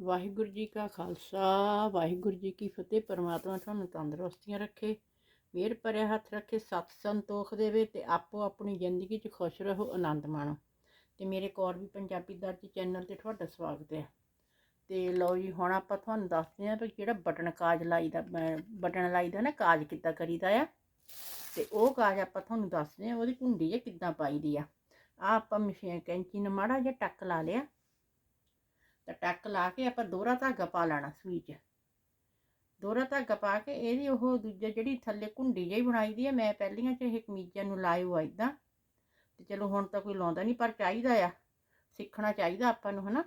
ਵਾਹਿਗੁਰੂ ਜੀ ਕਾ ਖਾਲਸਾ, ਵਾਹਿਗੁਰੂ ਜੀ ਕੀ ਫਤਿਹ। ਪਰਮਾਤਮਾ ਤੁਹਾਨੂੰ ਤੰਦਰੁਸਤੀਆਂ ਰੱਖੇ, ਮਿਹਰ ਭਰਿਆ ਹੱਥ ਰੱਖੇ, ਸਤ ਸੰਤੋਖ ਦੇਵੇ ਤੇ ਆਪੋ ਆਪਣੀ ਜ਼ਿੰਦਗੀ 'ਚ ਖੁਸ਼ ਰਹੋ, ਆਨੰਦ ਮਾਣੋ। ਤੇ ਮੇਰੇ ਕੌਰ ਵੀ ਪੰਜਾਬੀ ਦਰਜ ਚੈਨਲ ਤੇ ਤੁਹਾਡਾ ਸਵਾਗਤ ਹੈ। ਤੇ ਲਓ ਜੀ, ਹੁਣ ਆਪਾਂ ਤੁਹਾਨੂੰ ਦੱਸਦੇ ਹਾਂ ਵੀ ਜਿਹੜਾ ਬਟਨ ਕਾਜ ਲਾਈਦਾ ਬਟਨ ਲਾਈਦਾ ਨਾ ਕਾਜ ਕਿੱਦਾਂ ਕਰੀਦਾ ਆ। ਤੇ ਉਹ ਕਾਜ ਆਪਾਂ ਤੁਹਾਨੂੰ ਦੱਸਦੇ ਹਾਂ, ਉਹਦੀ ਕੁੰਡੀ ਜੇ ਕਿੱਦਾਂ ਪਾਈਦੀ ਆ। ਆ ਆਪਾਂ ਮਸ਼ੀਨ ਕੈਂਚੀ ਨਾਲ ਮਾੜਾ ਜਿਹਾ ਟੱਕ ਲਾ ਲਿਆ। ਤਾਂ ਟੱਕ ਲਾ ਕੇ ਆਪਾਂ ਦੋਹਰਾ ਧਾਗਾ ਪਾ ਲੈਣਾ ਸੂਈ 'ਚ। ਦੋਹਰਾ ਧਾਗਾ ਪਾ ਕੇ ਇਹਦੀ ਉਹ ਦੂਜੇ ਜਿਹੜੀ ਥੱਲੇ ਕੁੰਡੀ ਜਿਹੀ ਬਣਾਈ ਦੀ ਹੈ ਮੈਂ ਪਹਿਲੀਆਂ 'ਚ ਇਹ ਕਮੀਜ਼ਾਂ ਨੂੰ ਲਾਏ ਹੋਆ ਇਦਾਂ ਤੇ ਚਲੋ ਹੁਣ ਤਾਂ ਕੋਈ ਲਾਉਂਦਾ ਨਹੀਂ ਪਰ ਚਾਹੀਦਾ ਆ, ਸਿੱਖਣਾ ਚਾਹੀਦਾ ਆਪਾਂ ਨੂੰ, ਹਨਾ।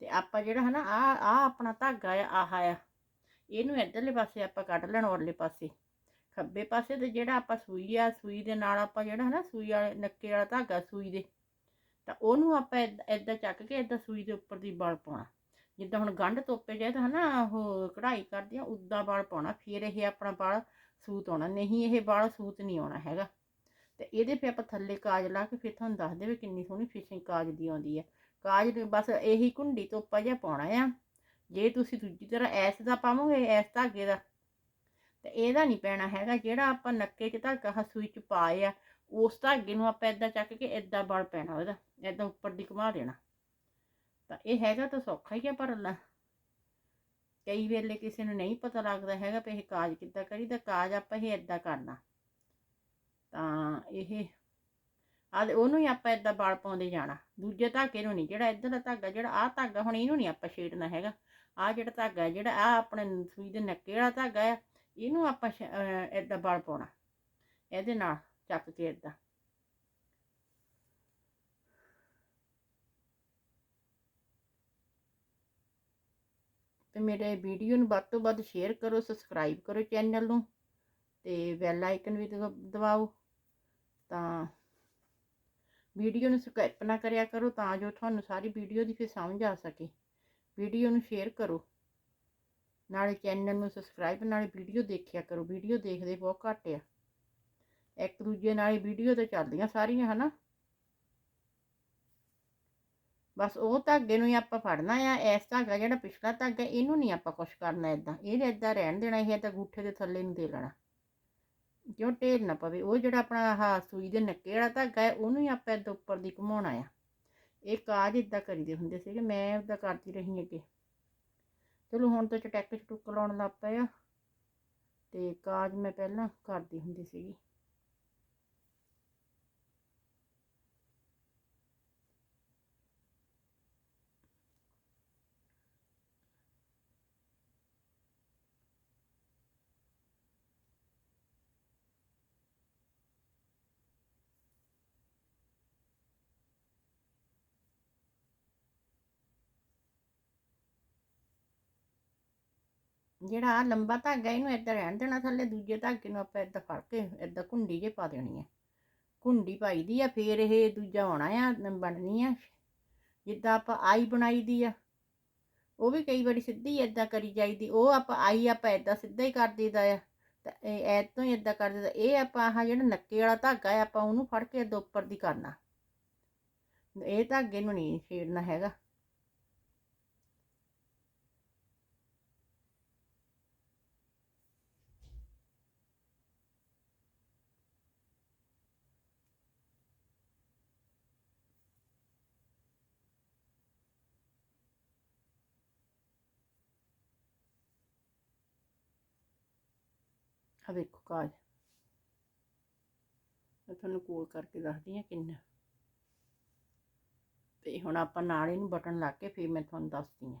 ਤੇ ਆਪਾਂ ਜਿਹੜਾ, ਹਨਾ ਆ ਆ ਆਪਣਾ ਧਾਗਾ ਆ, ਆਹ ਆ। ਇਹਨੂੰ ਇੱਧਰਲੇ ਪਾਸੇ ਆਪਾਂ ਕੱਢ ਲੈਣਾ ਔਰਲੇ ਪਾਸੇ। ਖੱਬੇ ਪਾਸੇ ਤੇ ਜਿਹੜਾ ਆਪਾਂ ਸੂਈ ਆ, ਸੂਈ ਦੇ ਨਾਲ ਆਪਾਂ ਜਿਹੜਾ, ਹਨਾ, ਸੂਈ ਵਾਲੇ, ਨੱਕੇ ਵਾਲਾ ਧਾਗਾ, ਸੂਈ ਦੇ। ਤਾਂ ਉਹਨੂੰ ਆਪਾਂ ਐਦਾਂ ਚੱਕ ਕੇ ਐਦਾਂ ਸੂਈ ਦੇ ਉੱਪਰ ਦੀ ਬਲ ਪਾਉਣਾ। ਜਿੱਦਾਂ ਹੁਣ ਗੰਢ ਤੋਪੇ ਜਾਏ ਤਾਂ ਹਨਾ, ਉਹ ਕਢਾਈ ਕਰਦੇ ਆ, ਉਦਾਂ ਬਲ ਪਾਉਣਾ, ਫਿਰ ਇਹ ਆਪਣਾ ਬਲ ਸੂਤ ਆਉਣਾ, ਨਹੀਂ ਇਹ ਬਲ ਸੂਤ ਨਹੀਂ ਆਉਣਾ ਹੈਗਾ। ਤੇ ਇਹਦੇ ਫਿਰ ਆਪਾਂ ਥੱਲੇ ਕਾਜ ਲਾ ਕੇ ਫਿਰ ਤੁਹਾਨੂੰ ਦੱਸ ਦੇਵੇ ਕਿੰਨੀ ਸੋਹਣੀ ਫਿਸ਼ਿੰਗ ਕਾਜ ਦੀ ਆਉਂਦੀ ਹੈ ਕਾਜ ਦੇ ਬਸ ਇਹੀ ਕੁੰਡੀ ਤੋਪਾ ਜਿਹਾ ਪਾਉਣਾ ਆ। ਜੇ ਤੁਸੀਂ ਦੂਜੀ ਤਰ੍ਹਾਂ ਐਸ ਦਾ ਪਾਵੋਗੇ, ਐਸ ਧਾਗੇ ਦਾ, ਤੇ ਇਹਦਾ ਨਹੀਂ ਪੈਣਾ ਹੈਗਾ। ਜਿਹੜਾ ਆਪਾਂ ਨੱਕੇ 'ਚ ਧਾਗਾ ਸੂਈ 'ਚ ਪਾਏ ਆ ਉਸ ਧਾਗੇ ਨੂੰ ਆਪਾਂ ਇਦਾਂ ਚੱਕ ਕੇ ਇਦਾਂ ਬਲ ਪੈਣਾ ਉਹਦਾ ਇਦਾਂ ਉੱਪਰ ਦੀ ਘੁਮਾ ਦੇਣਾ। ਤਾਂ ਇਹ ਹੈਗਾ ਤਾਂ ਸੌਖਾ ਹੀ ਆ ਪਰ ਕਈ ਵੇਲੇ ਕਿਸੇ ਨੂੰ ਨਹੀਂ ਪਤਾ ਲੱਗਦਾ ਹੈਗਾ ਵੀ ਇਹ ਕਾਜ ਕਿੱਦਾਂ ਕਰੀਦਾ ਕਾਜ ਆਪਾਂ ਇਹ ਇਦਾਂ ਕਰਨਾ। ਤਾਂ ਇਹ ਆ ਉਹਨੂੰ ਹੀ ਆਪਾਂ ਇਦਾਂ ਬਲ ਪਾਉਂਦੇ ਜਾਣਾ। ਦੂਜੇ ਧਾਗੇ ਨੂੰ ਨਹੀਂ, ਜਿਹੜਾ ਇੱਧਰ ਦਾ ਧਾਗਾ, ਜਿਹੜਾ ਆਹ ਧਾਗਾ, ਹੁਣ ਇਹਨੂੰ ਨਹੀਂ ਆਪਾਂ ਛੇੜਨਾ ਹੈਗਾ। ਆਹ ਜਿਹੜਾ ਧਾਗਾ, ਜਿਹੜਾ ਆ ਆਪਣੇ ਸੂਈ ਦੇ ਨੱਕੇ ਵਾਲਾ ਧਾਗਾ ਆ, ਇਹਨੂੰ ਆਪਾਂ ਇਦਾਂ ਬਲ ਪਾਉਣਾ। ਇਹਦੇ ਨਾਲ ਚੱਕ ਕੇ ਇਦਾਂ ਤੇ ਮੇਰੇ ਵੀਡੀਓ ਨੂੰ ਵੱਧ ਤੋਂ ਵੱਧ ਸ਼ੇਅਰ ਕਰੋ ਸਬਸਕ੍ਰਾਈਬ ਕਰੋ ਚੈਨਲ ਨੂੰ ਤੇ ਬੈਲ ਆਈਕਨ ਵੀ ਦਬਾਓ। ਤਾਂ ਵੀਡੀਓ ਨੂੰ ਸਕਿਪ ਨਾ ਕਰਿਆ ਕਰੋ ਤਾਂ ਜੋ ਤੁਹਾਨੂੰ ਸਾਰੀ ਵੀਡੀਓ ਦੀ ਫਿਰ ਸਮਝ ਆ ਸਕੇ। ਵੀਡੀਓ ਨੂੰ ਸ਼ੇਅਰ ਕਰੋ। ਨਾਲੇ ਚੈਨਲ ਨੂੰ ਸਬਸਕ੍ਰਾਈਬ ਨਾਲੇ ਵੀਡੀਓ ਦੇਖਿਆ ਕਰੋ। ਵੀਡੀਓ ਦੇਖਦੇ ਬਹੁਤ ਘੱਟ ਆ। ਇੱਕ ਦੂਜੇ ਨਾਲ ਹੀ ਵੀਡੀਓ ਤੇ ਚੱਲਦੀਆਂ ਸਾਰੀਆਂ, ਹਨਾ? ਬਸ ਉਹ ਧਾਗੇ ਨੂੰ ਹੀ ਆਪਾਂ ਫੜਨਾ ਆ, ਇਸ ਧਾਗਾ ਜਿਹੜਾ ਪਿਛਲਾ ਧਾਗਾ, ਇਹਨੂੰ ਨਹੀਂ ਆਪਾਂ ਕੁਝ ਕਰਨਾ ਇਦਾਂ ਇਹ ਇਦਾਂ ਰਹਿਣ ਦੇਣਾ, ਇਹ ਤਾਂ ਗੂਠੇ ਦੇ ਥੱਲੇ ਨੂੰ ਦੇ ਲੈਣਾ। ਕਿਉਂ ਢੇਰ ਨਾ ਪਵੇ। ਉਹ ਜਿਹੜਾ ਆਪਣਾ ਆਹ ਸੂਈ ਦੇ ਨੱਕੇ ਵਾਲਾ ਧਾਗਾ ਹੈ, ਉਹਨੂੰ ਹੀ ਆਪਾਂ ਇਦਾਂ ਉੱਪਰ ਦੀ ਘੁਮਾਉਣਾ ਆ। ਇਹ ਕਾਜ ਇਦਾਂ ਕਰੀਦੇ ਹੁੰਦੇ ਸੀਗੇ, ਮੈਂ ਉਦਾਂ ਕਰਦੀ ਰਹੀ ਅੱਗੇ। ਚਲੋ ਹੁਣ ਤਾਂ ਚਟੈਕ ਚਟੁੱਕ ਲਾਉਣ ਲੱਗ ਪਏ ਆ। ਤੇ ਕਾਜ ਮੈਂ ਪਹਿਲਾਂ ਕਰਦੀ ਹੁੰਦੀ ਸੀਗੀ। ਜਿਹੜਾ ਆ ਲੰਬਾ ਧਾਗਾ, ਇਹਨੂੰ ਇੱਦਾਂ ਰਹਿਣ ਦੇਣਾ ਥੱਲੇ, ਦੂਜੇ ਧਾਗੇ ਨੂੰ ਆਪਾਂ ਇੱਦਾਂ ਫੜ ਕੇ ਇੱਦਾਂ ਕੁੰਡੀ ਜੇ ਪਾ ਦੇਣੀ ਹੈ ਕੁੰਡੀ ਪਾਈ ਦੀ ਆ, ਫੇਰ ਇਹ ਦੂਜਾ ਹੋਣਾ ਆ ਬਣਨੀ ਆ। ਜਿੱਦਾਂ ਆਪਾਂ ਆਈ ਬਣਾਈ ਦੀ ਆ, ਉਹ ਵੀ ਕਈ ਵਾਰੀ ਸਿੱਧੀ ਇੱਦਾਂ ਕਰੀ ਜਾਈਦੀ, ਉਹ ਆਪਾਂ, ਆਈ ਆਪਾਂ ਇੱਦਾਂ ਸਿੱਧਾ ਹੀ ਕਰ ਦਈਦਾ ਆ। ਤਾਂ ਇਹ ਐਤੋਂ ਹੀ ਇੱਦਾਂ ਕਰ ਦਈਦਾ, ਇਹ ਆਪਾਂ ਆਹ ਜਿਹੜਾ ਨੱਕੇ ਵਾਲਾ ਧਾਗਾ ਆ, ਆਪਾਂ ਉਹਨੂੰ ਫੜ ਕੇ ਇੱਦਾਂ ਉੱਪਰ ਦੀ ਕਰਨਾ। ਇਹ ਧਾਗੇ ਨੂੰ ਨਹੀਂ ਛੇੜਨਾ ਹੈਗਾ। ਆ ਵੇਖੋ ਕਾਜ। ਮੈਂ ਤੁਹਾਨੂੰ ਕੋਲ ਕਰਕੇ ਦੱਸਦੀ ਹਾਂ ਕਿੰਨਾ। ਤੇ ਹੁਣ ਆਪਾਂ ਨਾਲ ਇਹਨੂੰ ਬਟਨ ਲਾ ਕੇ ਫਿਰ ਮੈਂ ਤੁਹਾਨੂੰ ਦੱਸਦੀ ਹਾਂ।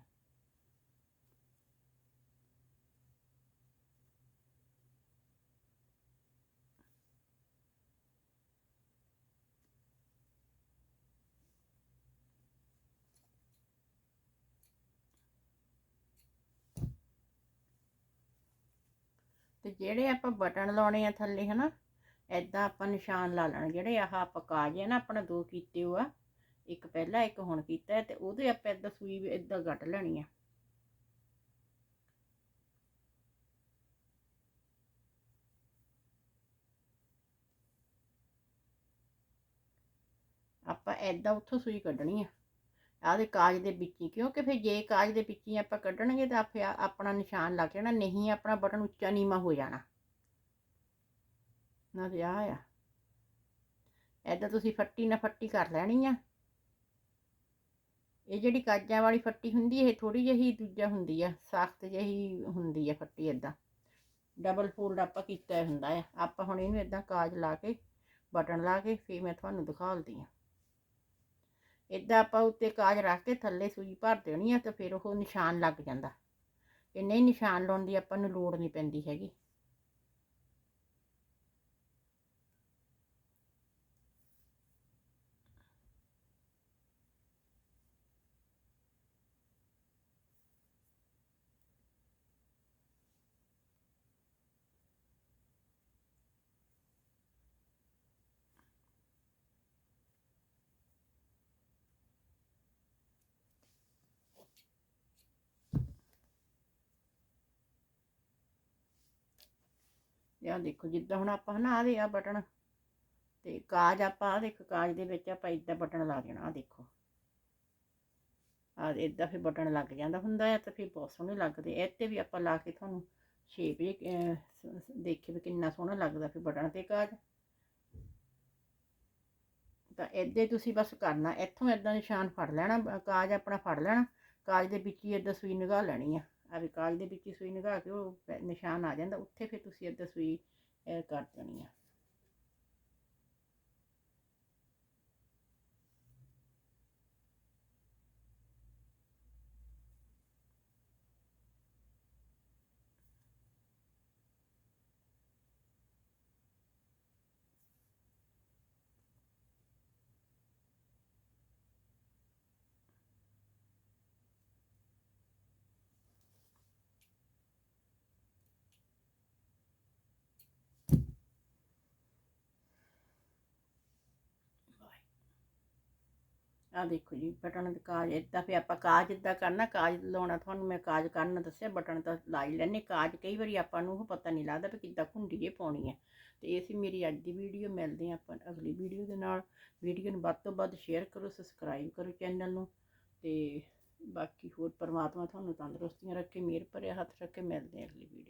ਤੇ ਜਿਹੜੇ ਆਪਾਂ ਬਟਨ ਲਾਉਣੇ ਆ ਥੱਲੇ, ਹਨਾ ਐਦਾਂ ਆਪਾਂ ਨਿਸ਼ਾਨ ਲਾ ਲੈਣ। ਜਿਹੜੇ ਆਹ ਆਪਾਂ ਕਾਜ ਹੈ ਨਾ ਆਪਣਾ ਦੋ ਕੀਤੇ ਹੋ ਆ। ਇੱਕ ਪਹਿਲਾਂ, ਇੱਕ ਹੁਣ ਕੀਤਾ ਤੇ ਉਹਦੇ ਆਪਾਂ ਐਦਾਂ ਸੂਈ ਐਦਾਂ ਗੱਟ ਲੈਣੀ ਆ। ਆਪਾਂ ਐਦਾਂ ਉੱਥੋਂ ਸੂਈ ਕੱਢਣੀ ਆ। ਆਦੇ ਕਾਜ ਦੇ ਵਿੱਚ ਹੀ, ਕਿਉਂਕਿ ਫਿਰ ਜੇ ਕਾਜ ਦੇ ਵਿੱਚ ਹੀ ਆਪਾਂ ਕੱਢਣਗੇ ਤਾਂ ਫਿਰ ਆਪਣਾ ਨਿਸ਼ਾਨ ਲੱਗ ਜਾਣਾ, ਨਹੀਂ ਆਪਣਾ ਬਟਨ ਉੱਚਾ ਨੀਵਾਂ ਹੋ ਜਾਣਾ। ਨਾ ਤੇ ਆ ਆ। ਐਦਾਂ ਤੁਸੀਂ ਫੱਟੀ ਨਾ ਫੱਟੀ ਕਰ ਲੈਣੀ ਆ। ਇਹ ਜਿਹੜੀ ਕਾਜਾਂ ਵਾਲੀ ਫੱਟੀ ਹੁੰਦੀ ਇਹ ਥੋੜੀ ਜਿਹੀ ਦੂਜਾ ਹੁੰਦੀ ਆ, ਸਖਤ ਜਿਹੀ ਹੁੰਦੀ ਆ ਫੱਟੀ ਐਦਾਂ ਡਬਲ ਫੋਲਡ ਆਪਾਂ ਕੀਤਾ ਹੁੰਦਾ ਆ। ਆਪਾਂ ਹੁਣ ਇਹਨੂੰ ਐਦਾਂ ਕਾਜ ਲਾ ਕੇ, ਬਟਨ ਲਾ ਕੇ, ਫਿਰ ਮੈਂ ਤੁਹਾਨੂੰ ਦਿਖਾਉਂਦੀ ਆ। ਇਦਾਂ ਆਪਾਂ ਉੱਤੇ ਕਾਜ ਰੱਖ ਕੇ ਥੱਲੇ ਸੂਈ ਭਰ ਦੇਣੀ ਆ ਤੇ ਫਿਰ ਉਹ ਨਿਸ਼ਾਨ ਲੱਗ ਜਾਂਦਾ। ਇਹ ਨਹੀਂ ਨਿਸ਼ਾਨ ਲਾਉਣ ਦੀ ਆਪਾਂ ਨੂੰ ਲੋੜ ਨਹੀਂ ਪੈਂਦੀ ਹੈਗੀ। ਇਹ ਦੇਖੋ ਜਿੱਦਾਂ ਹੁਣ ਆਪਾਂ ਹਨਾ ਆਹ ਦੇ ਆ ਬਟਨ ਤੇ ਕਾਜ ਆਪਾਂ ਆਹ ਦੇਖ, ਕਾਜ ਦੇ ਵਿੱਚ ਆਪਾਂ ਇਦਾਂ ਬਟਨ ਲਾ ਦੇਣਾ ਆ ਦੇਖੋ। ਆ ਇਦਾਂ ਫਿਰ ਬਟਨ ਲੱਗ ਜਾਂਦਾ ਹੁੰਦਾ ਹੈ ਤਾਂ ਫਿਰ ਬਹੁਤ ਸੋਹਣੇ ਲੱਗਦੇ। ਇਹ ਤੇ ਵੀ ਆਪਾਂ ਲਾ ਕੇ ਤੁਹਾਨੂੰ ਸ਼ੇਪ ਜੇ ਦੇਖੇ ਵੀ ਕਿੰਨਾ ਸੋਹਣਾ ਲੱਗਦਾ ਫਿਰ ਬਟਨ ਤੇ ਕਾਜ। ਤਾਂ ਇੱਦਾਂ ਹੀ ਤੁਸੀਂ ਬਸ ਕਰਨਾ, ਇੱਥੋਂ ਇਦਾਂ ਨਿਸ਼ਾਨ ਫੜ ਲੈਣਾ, ਕਾਜ ਆਪਣਾ ਫੜ ਲੈਣਾ, ਕਾਜ ਦੇ ਵਿੱਚ ਹੀ ਇਦਾਂ ਸੂਈ ਨਿਗਾਹ ਲੈਣੀ ਆ। ਆ ਵੀ ਦੇ ਵਿੱਚ ਹੀ ਸੂਈ ਨਿਗਾਹ ਕੇ ਉਹ ਪੈ- ਨਿਸ਼ਾਨ ਆ ਜਾਂਦਾ, ਉੱਥੇ ਫਿਰ ਤੁਸੀਂ ਇਦਾਂ ਸੂਈ ਕਰ ਦੇਣੀ ਆ। ਆ ਦੇਖੋ ਜੀ, ਬਟਨ ਦੇ ਕਾਜ ਇਦਾਂ ਫਿਰ ਆਪਾਂ ਕਾਜ ਇਦਾਂ ਕਰਨਾ, ਕਾਜ ਲਾਉਣਾ ਤੁਹਾਨੂੰ ਮੈਂ ਕਾਜ ਕਰਨ ਦੱਸਿਆ, ਬਟਨ ਤਾਂ ਲਾ ਹੀ। ਲੈਣੇ ਕਾਜ ਕਈ ਵਾਰੀ ਆਪਾਂ ਨੂੰ ਉਹ ਪਤਾ ਨਹੀਂ ਲੱਗਦਾ ਵੀ ਕਿੱਦਾਂ ਘੁੰਡੀ ਇਹ ਪਾਉਣੀ ਹੈ। ਤੇ ਇਹ ਸੀ ਮੇਰੀ ਅੱਜ ਦੀ ਵੀਡੀਓ, ਮਿਲਦੇ ਹਾਂ ਆਪਾਂ ਅਗਲੀ ਵੀਡੀਓ ਦੇ ਨਾਲ। ਵੀਡੀਓ ਨੂੰ ਵੱਧ ਤੋਂ ਵੱਧ ਸ਼ੇਅਰ ਕਰੋ ਸਬਸਕ੍ਰਾਈਬ ਕਰੋ ਚੈਨਲ ਨੂੰ। ਤੇ ਬਾਕੀ ਹੋਰ ਪਰਮਾਤਮਾ ਤੁਹਾਨੂੰ ਤੰਦਰੁਸਤੀਆਂ ਰੱਖੇ, ਮਿਹਰ ਭਰਿਆ ਹੱਥ ਰੱਖੇ, ਮਿਲਦੇ ਹਾਂ ਅਗਲੀ ਵੀਡੀਓ